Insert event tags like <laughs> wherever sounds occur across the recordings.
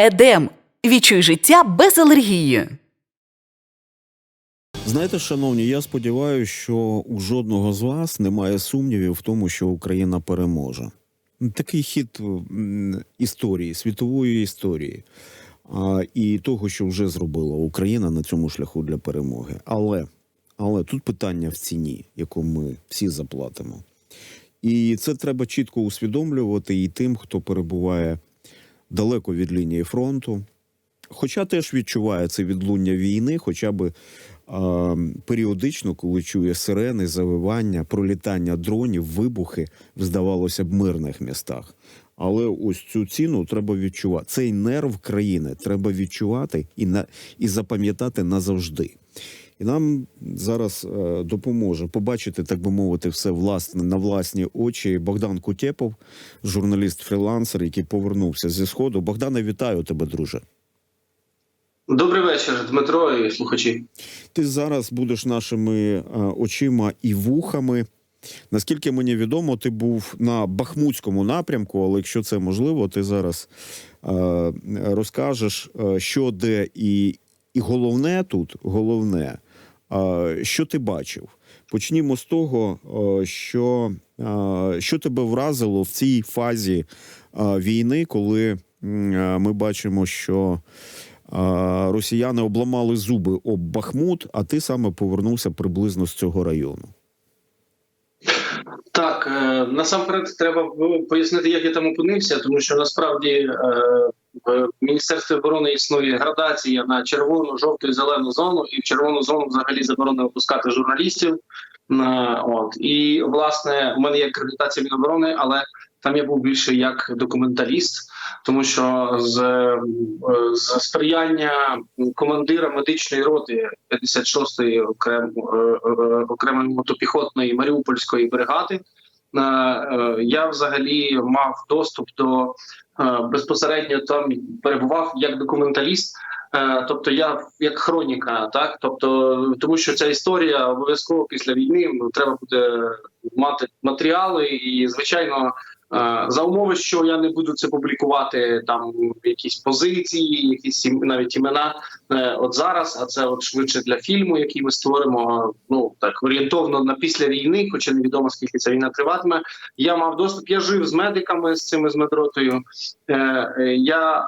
Едем. Відчуй життя без алергії. Знаєте, шановні, я сподіваюся, що у жодного з вас немає сумнівів в тому, що Україна переможе. Такий хід історії, світової історії а, і того, що вже зробила Україна на цьому шляху для перемоги. Але, але тут питання в ціні, яку ми всі заплатимо. І це треба чітко усвідомлювати і тим, хто перебуває далеко від лінії фронту, хоча теж відчуває це відлуння війни, хоча би а, періодично, коли чує сирени, завивання, пролітання дронів, вибухи здавалося б, мирних містах. Але ось цю ціну треба відчувати. Цей нерв країни треба відчувати і на і запам'ятати назавжди. І нам зараз е, допоможе побачити, так би мовити, все власне на власні очі. Богдан Кутєпов, журналіст-фрілансер, який повернувся зі сходу. Богдане, вітаю тебе, друже. Добрий вечір, Дмитро і слухачі. Ти зараз будеш нашими е, очима і вухами. Наскільки мені відомо, ти був на Бахмутському напрямку, але якщо це можливо, ти зараз е, розкажеш, е, що де і, і головне тут, головне, що ти бачив. Почнімо з того, що, що тебе вразило в цій фазі війни, коли ми бачимо, що росіяни обламали зуби об Бахмут, а ти саме повернувся приблизно з цього району. Так е, насамперед треба пояснити, як я там опинився, тому що насправді е, в Міністерстві оборони існує градація на червону, жовту і зелену зону, і в червону зону взагалі заборонено випускати журналістів. На от і власне у мене є акредитація Міноборони, але там я був більше як документаліст, тому що з, е, з сприяння командира медичної роти 56-ї окрем, е, е, окремої мотопіхотної Маріупольської бригади. Е, Я взагалі мав доступ до е, безпосередньо там перебував як документаліст. Е, Тобто я як хроніка, так тобто, тому що ця історія обов'язково після війни ну, треба буде мати матеріали, і звичайно, за умови, що я не буду це публікувати, там якісь позиції, якісь навіть імена. е, От зараз, а це от швидше для фільму, який ми створимо. Ну так орієнтовно на після війни, хоча невідомо скільки ця війна триватиме. Я мав доступ. Я жив з медиками з цими з медротою. Е, е, Я е,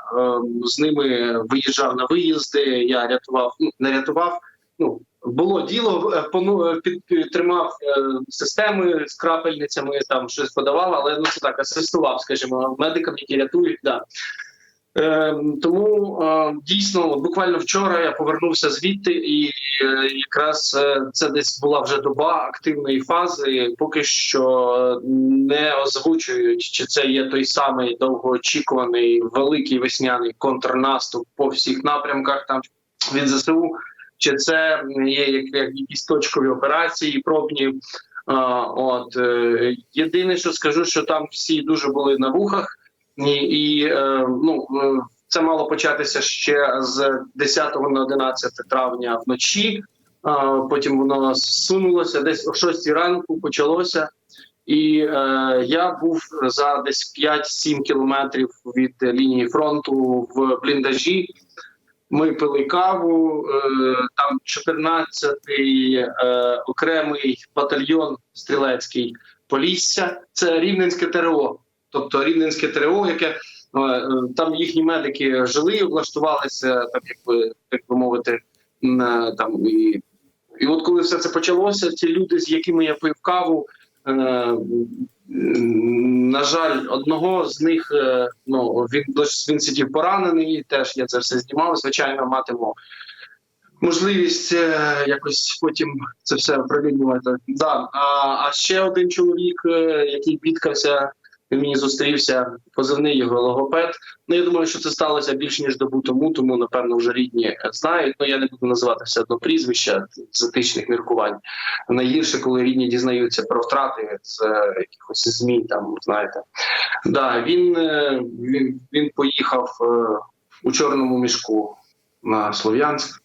з ними виїжджав на виїзди. Я рятував, ну не рятував. Ну було діло, е, е, під, під- тримав е, системи з крапельницями, там щось подавав, але ну це так асистував, скажімо, медикам, які рятують. Да. Е, тому е, дійсно, буквально вчора я повернувся звідти, і е, якраз це десь була вже доба активної фази. Поки що не озвучують, чи це є той самий довгоочікуваний великий весняний контрнаступ по всіх напрямках там від ЗСУ, чи це є як, як якісь точкові операції, пробні. От е, єдине, що скажу, що там всі дуже були на вухах, і, і е, ну е, це мало початися ще з 10 на 11 травня вночі. Потім воно сунулося десь о 6 ранку почалося. І е, я був за десь 5-7 кілометрів від лінії фронту в бліндажі. Ми пили каву. Е, там 14-й е, окремий батальйон стрілецький Полісся. Це Рівненське ТРО. Тобто Рівненське ТРО, яке е, там їхні медики жили, облаштувалися, так якби так би мовити, там і, і от коли все це почалося, ті люди, з якими я пив каву. На жаль, одного з них е, ну він він сидів поранений. Теж я це все знімав. Звичайно, матиму можливість е, якось потім це все оприлюднювати. Да. А, а ще один чоловік, е, який бідкався, він мені зустрівся, позивний його логопед. Ну я думаю, що це сталося більш ніж добу тому, тому напевно вже рідні е, знають. Ну я не буду називати все одно прізвища з етичних міркувань. Найгірше, коли рідні дізнаються про втрати з е, якихось змін, там знаєте. Да, він, е, він, він поїхав е, у чорному мішку на Слов'янськ,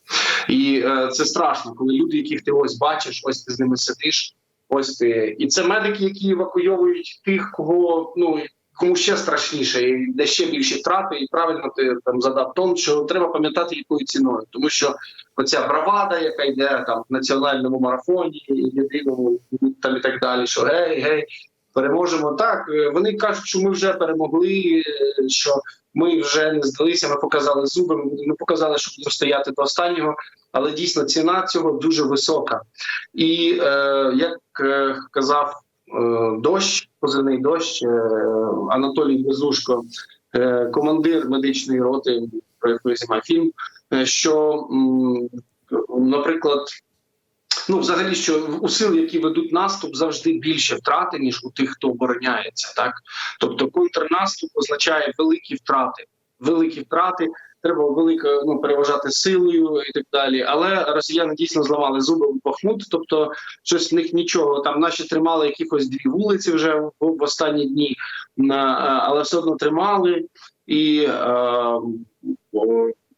і е, це страшно, коли люди, яких ти ось бачиш, ось ти з ними сидиш. Ось ти, і це медики, які евакуйовують тих, кого ну кому ще страшніше, і де ще більші втрати, і правильно ти там задав тон, що треба пам'ятати якою ціною, тому що оця бравада, яка йде там в національному марафоні, єдиному там і так далі, що гей, гей, переможемо. Так е, вони кажуть, що ми вже перемогли, е, що ми вже не здалися. Ми показали зуби. Ми показали, що будемо стояти до останнього. Але дійсно ціна цього дуже висока. І е, як е, казав е, дощ, позивний дощ, е, Анатолій Безушко, е, командир медичної роти, про яку я знімаю фільм, е, що, м, наприклад, ну, взагалі, що у сил, які ведуть наступ, завжди більше втрати, ніж у тих, хто обороняється. Так? Тобто контрнаступ означає великі втрати. Великі втрати, треба велико ну, переважати силою і так далі. Але росіяни дійсно зламали зуби в Бахмут, тобто щось в них нічого. Там наші тримали якихось дві вулиці вже в, останні дні, на, але все одно тримали. І е,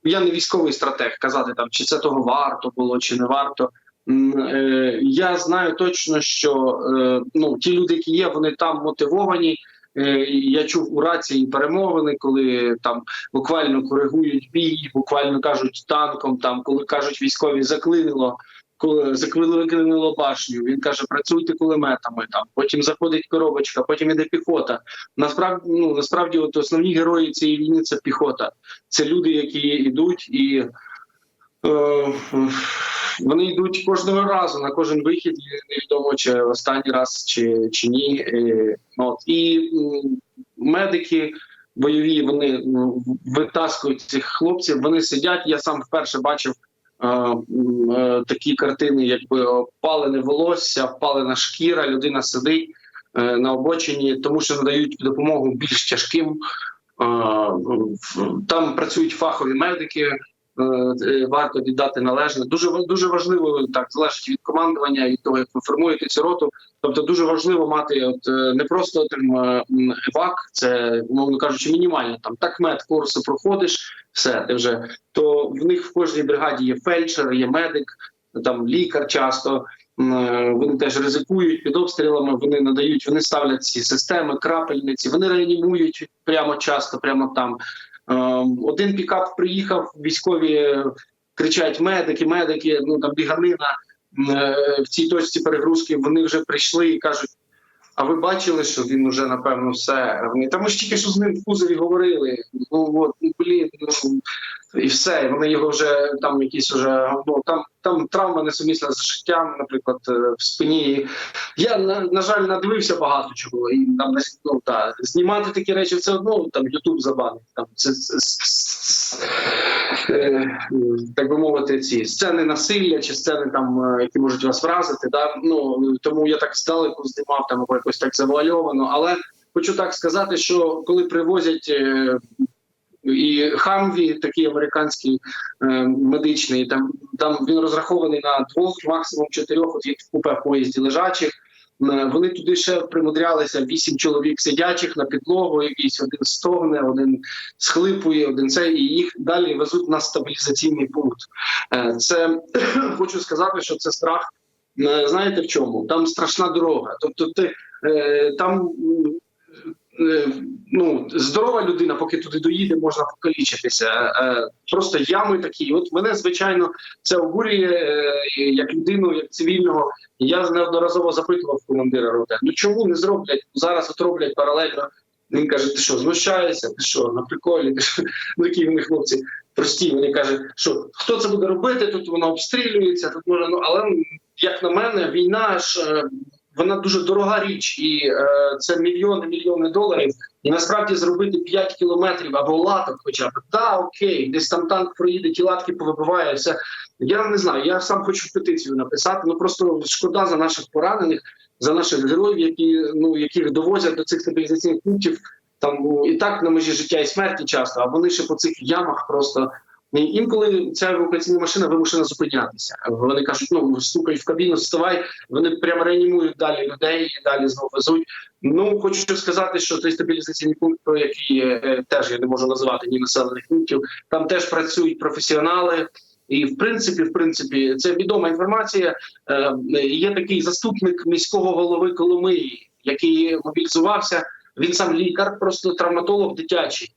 я не військовий стратег казати там, чи це того варто було, чи не варто. Е, Я знаю точно, що е, ну ті люди, які є, вони там мотивовані. Е, Я чув у рації перемовини, коли там буквально коригують бій, буквально кажуть танком. Там коли кажуть військові заклинило, коли заклинило башню. Він каже: працюйте кулеметами. Там потім заходить коробочка, потім іде піхота. Насправді, ну насправді, от основні герої цієї війни це піхота. Це люди, які йдуть і. Е, вони йдуть кожного разу на кожен вихід, невідомо чи останній раз чи, чи ні. І медики бойові вони ну, витаскують цих хлопців. Вони сидять. Я сам вперше бачив е, е, такі картини, якби опалене волосся, впалена шкіра. Людина сидить на обочині, тому що надають допомогу більш тяжким. Там працюють фахові медики варто віддати належне. Дуже дуже важливо так залежить від командування від того, як ви формуєте цю роту. Тобто дуже важливо мати от е, не просто там е, м, евак, це мовно кажучи, мінімально там так мед курси проходиш, все ти вже то в них в кожній бригаді є фельдшер, є медик, там лікар часто. Е, Вони теж ризикують під обстрілами. Вони надають, вони ставлять ці системи, крапельниці. Вони реанімують прямо часто, прямо там. Ем, Один пікап приїхав, військові кричать медики, медики, ну там біганина е, в цій точці перегрузки. Вони вже прийшли і кажуть: а ви бачили, що він уже напевно все? Вони та ми ж тільки що з ним в кузові говорили. Ну от ну, блін, ну і все. Вони його вже там якісь уже ну там там травма несумісна з життям, наприклад, е, в спині. Я на, на жаль надивився багато чого, і там ну, та, знімати такі речі все одно там Ютуб забанить. Там це, це, це, е, так би мовити, ці сцени насилля чи сцени там, е, які можуть вас вразити. Да? Ну тому я так здалеку знімав там або якось так завуальовано. Але хочу так сказати, що коли привозять. І Хамві, такий американський е, медичний, там там він розрахований на двох, максимум чотирьох. От є в купе поїзді лежачих. Е, Вони туди ще примудрялися вісім чоловік сидячих на підлогу. Якийсь один стогне, один схлипує, один це, і їх далі везуть на стабілізаційний пункт. Е, Це <clears throat> хочу сказати, що це страх. е, Знаєте в чому? Там страшна дорога. Тобто, ти там. Е, Ну, здорова людина, поки туди доїде, можна покалічитися. Е, Просто ями такі. От мене, звичайно, це обурює е, як людину, як цивільного. Я неодноразово запитував командира роти, ну чому не зроблять? Зараз от роблять паралельно. Він каже: ти що, знущаєшся? Ти що, на приколі? Ну, які вони хлопці прості. Вони кажуть, що хто це буде робити? Тут воно обстрілюється, тут може, ну але як на мене, війна ж. Вона дуже дорога річ, і е, це мільйони мільйони доларів. І насправді зробити 5 кілометрів або латок, хоча б да, окей, десь там танк проїде, ті латки повибиває. Все я не знаю. Я сам хочу петицію написати. Ну просто шкода за наших поранених, за наших героїв, які ну яких довозять до цих стабілізаційних пунктів. Там ну, і так на межі життя і смерті часто, а вони ще по цих ямах просто. Інколи ця евакуаційна машина вимушена зупинятися. Вони кажуть, ну стукають в кабіну, вставай. Вони прямо реанімують далі людей далі знову везуть. Ну хочу сказати, що той стабілізаційний пункт, про який е, теж я не можу називати ні населених пунктів, там теж працюють професіонали. І в принципі, в принципі, це відома інформація. Е, Є такий заступник міського голови Коломиї, який мобілізувався. Він сам лікар, просто травматолог дитячий.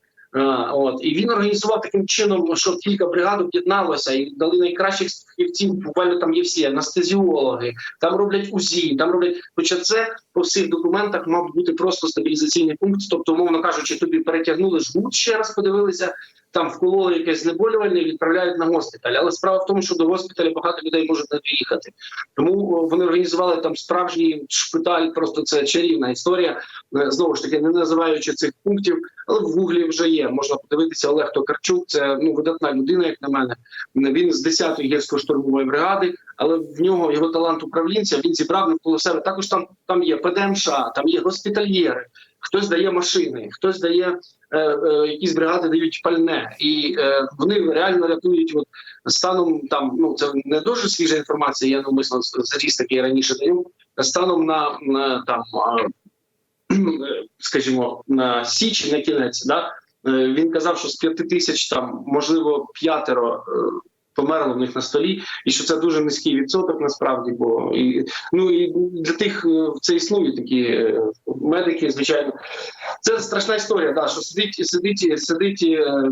От і він організував таким чином, що кілька бригад об'єдналося і дали найкращих фахівців. Буквально там є всі анестезіологи, там роблять УЗІ, там роблять. Хоча це по всіх документах мав бути просто стабілізаційний пункт. Тобто, умовно кажучи, тобі перетягнули жгут, ще раз подивилися, там вкололи якесь знеболювальне і відправляють на госпіталь. Але справа в тому, що до госпіталя багато людей можуть не доїхати. Тому вони організували там справжній шпиталь. Просто це чарівна історія. Е, Знову ж таки, не називаючи цих пунктів, але в гуглі вже є. Можна подивитися Олег Токарчук. Це ну видатна людина, як на мене. Він з 10-ї гірсько-штурмової бригади, але в нього його талант управлінця. Він зібрав навколо себе. Також там там є ПДМШ, там є госпітальєри. Хтось дає машини, хтось дає якісь бригади дають пальне, і е, вони реально рятують. От станом там ну це не дуже свіжа інформація. Я навмисно заріс такий раніше даю. Станом на, на там. е, <clears throat> Скажімо, на січ на кінець, да е, він казав, що з п'яти тисяч там можливо п'ятеро е, померло в них на столі, і що це дуже низький відсоток насправді. Бо і ну і для тих е, це існують такі е, медики, звичайно. Це страшна історія. Да, що сидить, сидить, сидить е,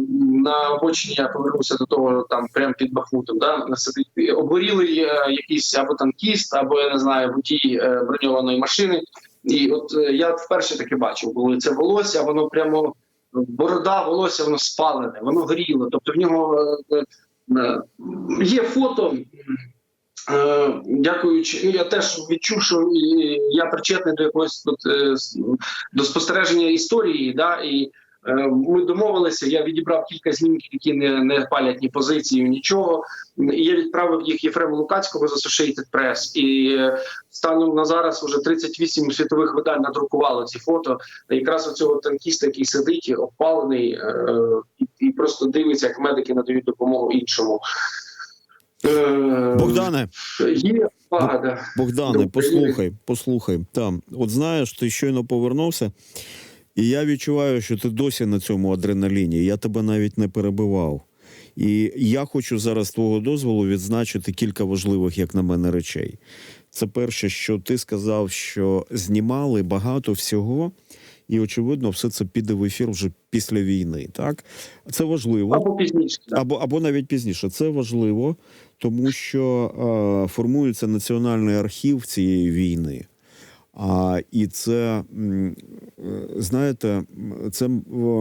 на обочині. Я повернуся до того, там прямо під Бахмутом. Да, сидить обгорілий якийсь або танкіст, або я не знаю, водій броньованої машини. І от я вперше таке бачив, коли це волосся, воно прямо борода, волосся, воно спалене, воно горіло. Тобто в нього є фото. Е, Дякуючи, ну, я теж відчув, що я причетний до якогось тут е, до спостереження історії. Да, і е, ми домовилися. Я відібрав кілька знімків, які не, не палять ні позицію, нічого. І я відправив їх Єфрему Лукацького з Associated Press. І е, станом на зараз вже 38 світових видань надрукувало ці фото. Якраз оцього танкіста, який сидить, обпалений, е, і, і просто дивиться, як медики надають допомогу іншому. Е, Богдане, Є. Богдане, послухай, послухай. Там, от знаєш, ти щойно повернувся, і я відчуваю, що ти досі на цьому адреналіні. Я тебе навіть не перебивав. І я хочу зараз з твого дозволу відзначити кілька важливих, як на мене, речей. Це перше, що ти сказав, що знімали багато всього, і очевидно, все це піде в ефір вже після війни. Так це важливо. Або пізніше. Або, або навіть пізніше. Це важливо, тому що е, формується національний архів цієї війни. А, і це, е, знаєте, це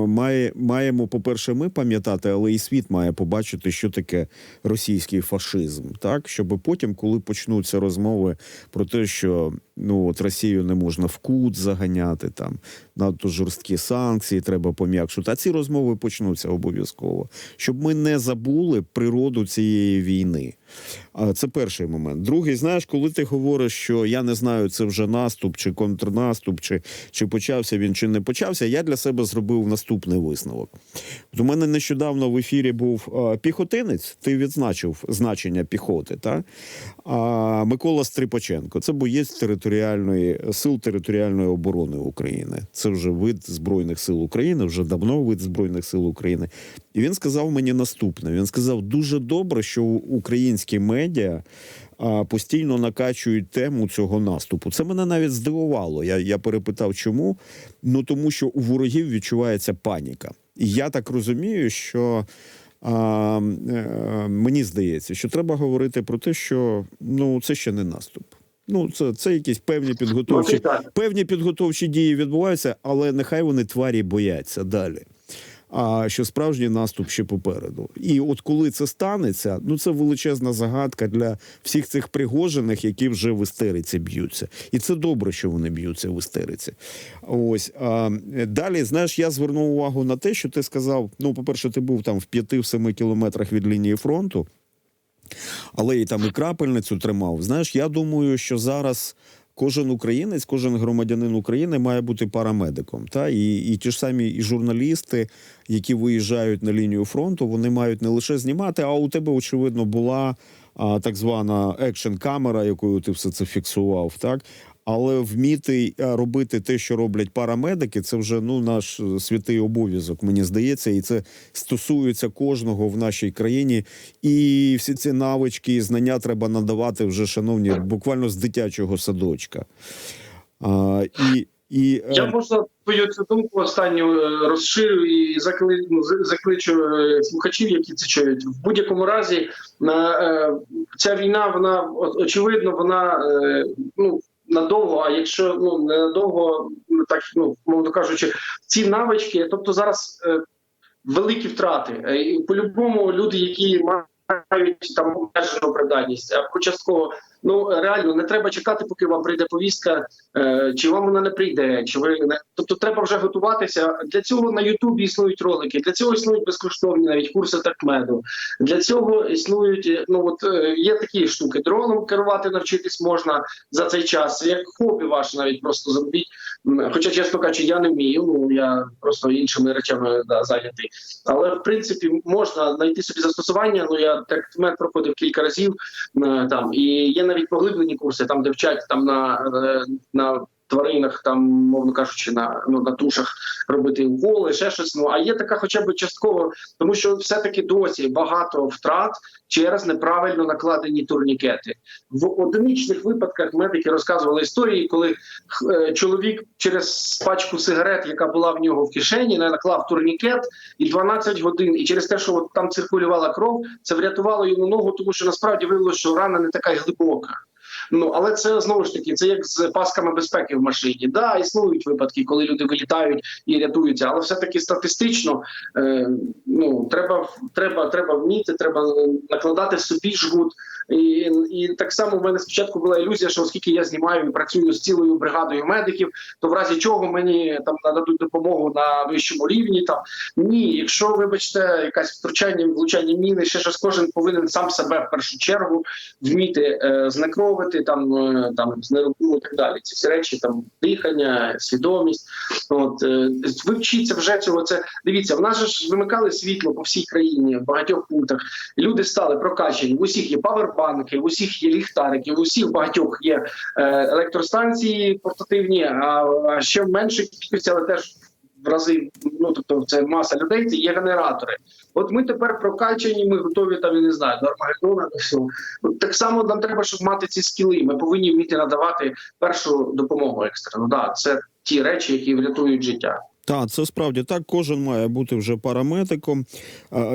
має, маємо, по-перше, ми пам'ятати, але і світ має побачити, що таке російський фашизм. Так, щоб потім, коли почнуться розмови про те, що ну от Росію не можна в кут заганяти, там надто жорсткі санкції, треба пом'якшити. А ці розмови почнуться обов'язково, щоб ми не забули природу цієї війни. Це перший момент. Другий, знаєш, коли ти говориш, що я не знаю, це вже наступ чи контрнаступ, чи, чи почався він, чи не почався. Я для себе зробив наступний висновок. У мене нещодавно в ефірі був а, піхотинець. Ти відзначив значення піхоти, та а, Микола Стрипаченко. Це боєць територіальної сил територіальної оборони України. Це вже вид збройних сил України, вже давно вид збройних сил України. І він сказав мені наступне: він сказав: дуже добре, що українські медіа. Постійно накачують тему цього наступу. Це мене навіть здивувало. Я, я перепитав, чому? Ну тому що у ворогів відчувається паніка. І я так розумію, що а, е, мені здається, що треба говорити про те, що ну це ще не наступ. Ну, це, це якісь певні підготовчі, Ну, певні підготовчі дії відбуваються, але нехай вони тварі бояться далі. А що справжній наступ ще попереду. І от коли це станеться, ну це величезна загадка для всіх цих пригожених, які вже в істериці б'ються. І це добре, що вони б'ються в істериці. Ось а, далі, знаєш, я звернув увагу на те, що ти сказав: ну, по-перше, ти був там в 5-7 кілометрах від лінії фронту але і там і крапельницю тримав. Знаєш, я думаю, що зараз. Кожен українець, кожен громадянин України має бути парамедиком. Та і, і ті ж самі і журналісти, які виїжджають на лінію фронту, вони мають не лише знімати, а у тебе очевидно була а, так звана екшн камера, якою ти все це фіксував, так. Але вміти робити те, що роблять парамедики, це вже ну наш е, святий обов'язок, мені здається, і це стосується кожного в нашій країні. І всі ці навички і знання треба надавати вже, шановні, буквально з дитячого садочка. А, і, І е, Я можна твою цю думку останню е, розширю і закли, ну, закличу е, слухачів, які це чують. В будь-якому разі е, ця війна, вона очевидно, вона е, ну. Надовго, а якщо ну не надовго, ну, так ну мовно кажучи, ці навички, тобто зараз е, великі втрати. Е, і По-любому люди, які мають там обмежену придатність, або частково, ну реально не треба чекати, поки вам прийде повістка, е, чи вам вона не прийде, чи ви не тобто треба вже готуватися. Для цього на Ютубі існують ролики, для цього існують безкоштовні навіть курси такмеду. Для цього існують е, ну от е, є такі штуки. Дроном керувати навчитись можна за цей час, як хобі ваше навіть просто зробіть. Хоча, чесно кажучи, я не вмію, ну я просто іншими речами да, зайнятий. Але в принципі можна знайти собі застосування. Ну я такмед проходив кілька разів там, і є навіть поглиблені курси, там де вчать там на, е, на тваринах, там, мовно кажучи, на ну на тушах робити уколи, ще щось. Ну а є така, хоча б частково, тому що все-таки досі багато втрат через неправильно накладені турнікети. В одиничних випадках медики розказували історії, коли е, чоловік через пачку сигарет, яка була в нього в кишені, не наклав турнікет і 12 годин. І через те, що от там циркулювала кров, це врятувало йому ногу, тому що насправді виявилося, що рана не така глибока. Ну але це знову ж таки, це як з пасками безпеки в машині. Да, існують випадки, коли люди вилітають і рятуються, але все таки статистично е, ну треба треба, треба вміти, треба накладати собі жгут. І, і так само в мене спочатку була ілюзія, що оскільки я знімаю і працюю з цілою бригадою медиків, то в разі чого мені там нададуть допомогу на вищому рівні. Там ні, якщо вибачте, якась втручання, влучання міни, ще щось кожен повинен сам себе в першу чергу вміти е, знекровити, там е, там знеруху і так далі. Ці всі речі, там дихання, свідомість. От е, ви вчіться вже цього. Це дивіться, в нас ж вимикали світло по всій країні в багатьох пунктах. Люди стали прокачені. В усіх є павербанки, в усіх є ліхтарики, в усіх багатьох є е, електростанції портативні, а ще в меншій кількості, але теж в рази, ну тобто це маса людей, це є генератори. От ми тепер прокачані, ми готові там, я не знаю, до Армагеддона. Так само нам треба, щоб мати ці скіли. Ми повинні вміти надавати першу допомогу екстрену. Да, це ті речі, які врятують життя. Так, це справді так. Кожен має бути вже парамедиком.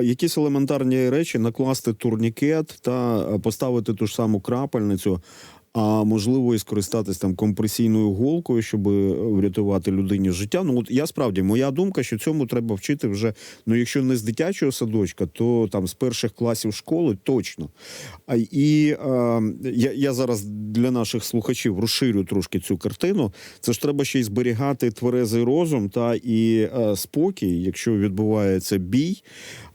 Якісь елементарні речі накласти турнікет та поставити ту ж саму крапельницю. А можливо, і скористатись там компресійною голкою, щоб е, врятувати людині життя. Ну от я справді моя думка, що цьому треба вчити вже. Ну, якщо не з дитячого садочка, то там з перших класів школи точно. А і е, я, я зараз для наших слухачів розширю трошки цю картину. Це ж треба ще й зберігати тверезий розум та і е, спокій, якщо відбувається бій.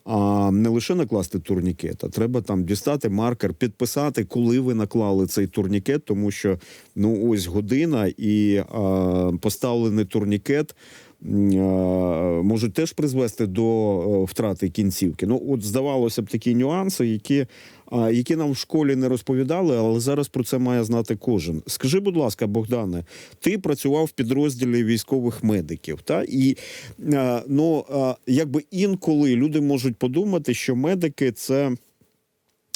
А не лише накласти турнікет, а треба там дістати маркер, підписати, коли ви наклали цей турнікет, тому що ну ось година і а, поставлений турнікет. Можуть теж призвести до е, втрати кінцівки. Ну, от здавалося б, такі нюанси, які, які нам в школі не розповідали, але зараз про це має знати кожен. Скажи, будь ласка, Богдане, ти працював в підрозділі військових медиків, та і е, ну е, якби інколи люди можуть подумати, що медики це.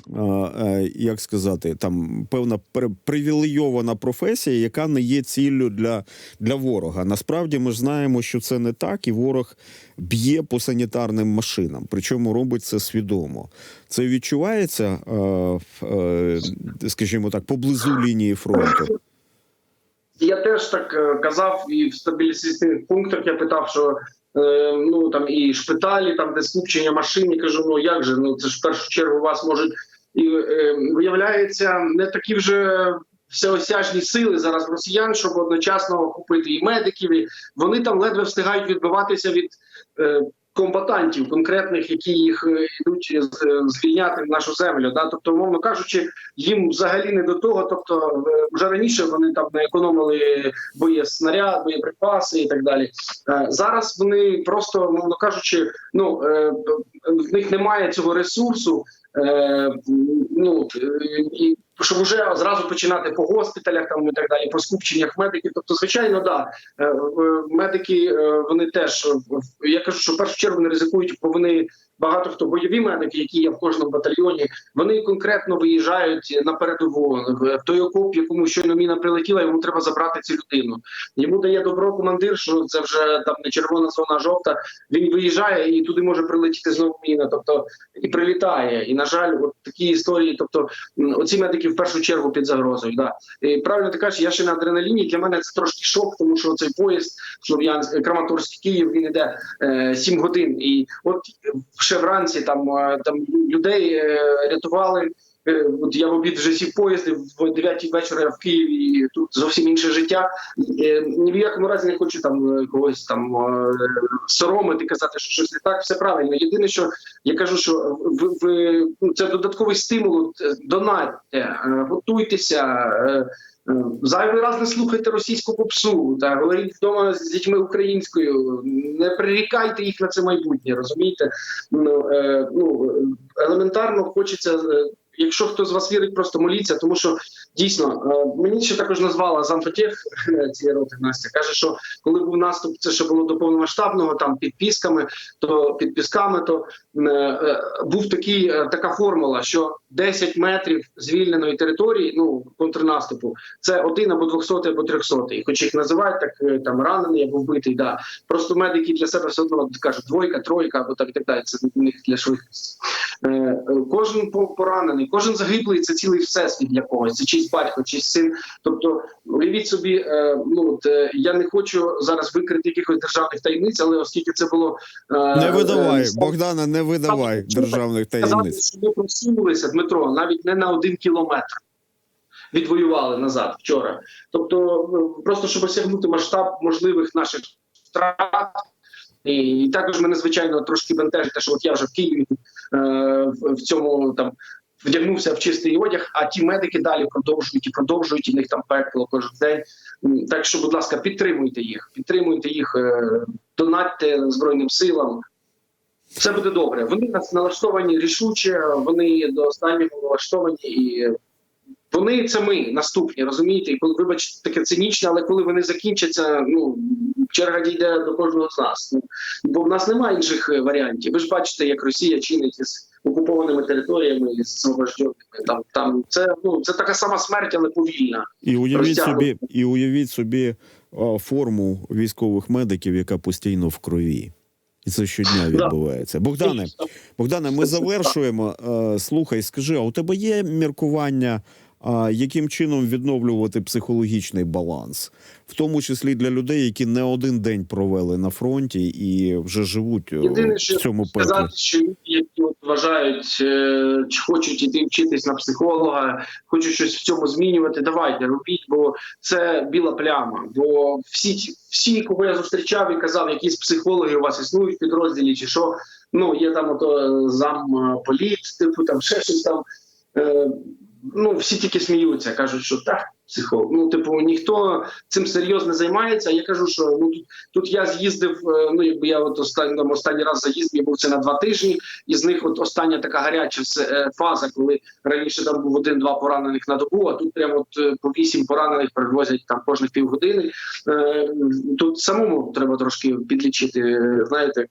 Е, Як сказати, там певна привілейована професія, яка не є ціллю для, для ворога. Насправді ми ж знаємо, що це не так, і ворог б'є по санітарним машинам, причому робить це свідомо. Це відчувається, е, е, скажімо так, поблизу лінії фронту. Я теж так казав, і в стабілізаційних пунктах я питав, що е, ну там і шпиталі, там де скупчення машин, я кажу, ну як же? Ну це ж в першу чергу вас можуть і е, виявляється не такі вже. Всеосяжні сили зараз росіян, щоб одночасно охопити і медиків. І вони там ледве встигають відбиватися від е, комбатантів конкретних, які їх е, йдуть звільняти в нашу землю. Да? Тобто, умовно кажучи, їм взагалі не до того. Тобто, вже раніше вони там не економили боєснаряд, боєприпаси і так далі. Е, Зараз вони просто, мовно кажучи, ну е, в них немає цього ресурсу. Ну і щоб вже зразу починати по госпіталях там і так далі, по скупченнях медиків. Тобто, звичайно, да е, е, медики е, вони теж я кажу, що в першу чергу не ризикують, бо вони багато хто бойові медики, які є в кожному батальйоні, вони конкретно виїжджають на передову в той окоп, якому щойно міна прилетіла, йому треба забрати цю людину. Йому дає добро командир, що це вже там не червона зона, а жовта. Він виїжджає і туди може прилетіти знову міна. Тобто і прилітає. І на жаль, от такі історії. Тобто, оці медики в першу чергу під загрозою. Да. І правильно ти кажеш, я ще на адреналіні. Для мене це трошки шок, тому що цей поїзд Слов'янськ, Краматорськ, Київ, він іде е, 7 годин. І от ще вранці там, е, там людей е, рятували. Е, От я в обід вже сів поїзди в 9 вечора в Києві. і Тут зовсім інше життя. Ні в якому разі не хочу там когось там соромити, казати, що щось не так. Все правильно. Єдине, що я кажу, що ви, ви ну, це додатковий стимул. Донатьте, готуйтеся. Е, е, Зайвий раз не слухайте російську попсу та говоріть вдома з дітьми українською. Не прирікайте їх на це майбутнє. Розумієте? Ну, е, ну елементарно хочеться. Е, Якщо хто з вас вірить, просто моліться, тому що дійсно е, мені ще також назвала замфотех цієї роти Настя. каже, що коли був наступ, це ще було до повномасштабного, там під пісками, то під пісками, то е, е, був такий е, така формула, що 10 метрів звільненої території, ну контрнаступу, це один або 200, або 300. І хоч їх називають так е, там ранений або вбитий, да просто медики для себе все одно кажуть двойка, тройка або так і так далі. Це у них для швидкості. Е, е, Кожен поранений, кожен загиблий це цілий всесвіт для когось. Це чийсь батько, чийсь син. Тобто, уявіть собі, е, ну от е, я не хочу зараз викрити якихось державних таємниць, але оскільки це було е, Не видавай, е, Богдана, не видавай державних сказати, таємниць. що ми просунулися, Дмитро, навіть не на один кілометр. Відвоювали назад вчора. Тобто, ну, просто щоб осягнути масштаб можливих наших втрат. І, також мене звичайно трошки бентежить, те, що от я вже в Києві е, в цьому там вдягнувся в чистий одяг, а ті медики далі продовжують і продовжують, і в них там пекло кожен день. Так що, будь ласка, підтримуйте їх, підтримуйте їх, е, донатьте Збройним силам. Все буде добре. Вони нас налаштовані рішуче, вони до останнього налаштовані і вони це ми наступні, розумієте? І коли вибачте таке цинічне, але коли вони закінчаться, ну черга дійде до кожного з нас. Ну, бо в нас немає інших е, варіантів. Ви ж бачите, як Росія чинить із окупованими територіями і освобожденими. Там там це ну це така сама смерть, але повільна. І уявіть Розтягнуто. собі, і уявіть собі форму військових медиків, яка постійно в крові. І це щодня Да. відбувається. Богдане, Богдане, ми завершуємо. Е, Слухай, скажи, а у тебе є міркування, а, яким чином відновлювати психологічний баланс, в тому числі для людей, які не один день провели на фронті і вже живуть е, Єдине, в що цьому пеклі? сказати, що люди, які вважають, е, чи хочуть іти вчитись на психолога, хочуть щось в цьому змінювати. Давайте робіть, бо це біла пляма. Бо всі, всі, кого я зустрічав і казав, якісь психологи у вас існують в підрозділі, чи що. Ну є там ото е, зам е, політ, типу там ще щось там. Е, ну всі тільки сміються, кажуть, що так. Психолог. Ну, типу, ніхто цим серйозно займається. Я кажу, що ну тут, тут я з'їздив. е, Ну якби я от останній останній раз заїзд я був це на два тижні. І з них от остання така гаряча е, фаза, коли раніше там був один-два поранених на добу, а тут прямо от е, по вісім поранених привозять там кожних півгодини. Тут самому треба трошки підлічити. Знаєте,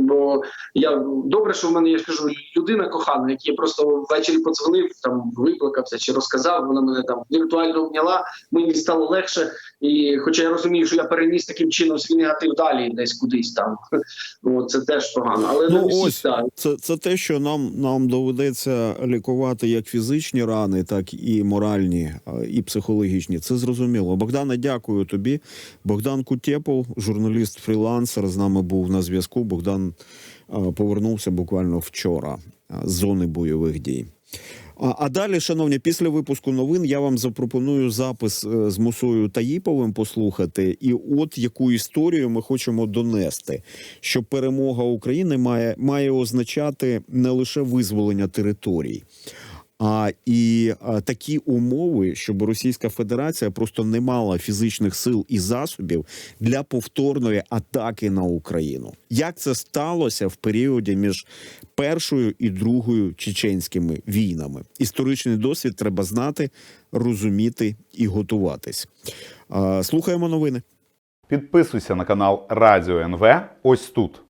бо я добре, що в мене я ж кажу, людина кохана, який просто ввечері подзвонив, там викликався чи розказав. Вона мене там віртуально обняла. Мені стало легше. І хоча я розумію, що я переніс таким чином свій негатив далі, десь кудись там. <laughs> О, це теж погано. Але Ну, всі ось. так. Це, це те, що нам, нам доведеться лікувати як фізичні рани, так і моральні, і психологічні. Це зрозуміло. Богдане, дякую тобі. Богдан Кутєпов, журналіст фрілансер, з нами був на зв'язку. Богдан а, повернувся буквально вчора з зони бойових дій. А, а далі, шановні, після випуску новин я вам запропоную запис е, з Мусою Таїповим послухати. І от яку історію ми хочемо донести, що перемога України має, має означати не лише визволення територій. А і а, такі умови, щоб Російська Федерація просто не мала фізичних сил і засобів для повторної атаки на Україну. Як це сталося в періоді між першою і другою чеченськими війнами? Історичний досвід треба знати, розуміти і готуватись. А, слухаємо новини. Підписуйся на канал Радіо НВ ось тут.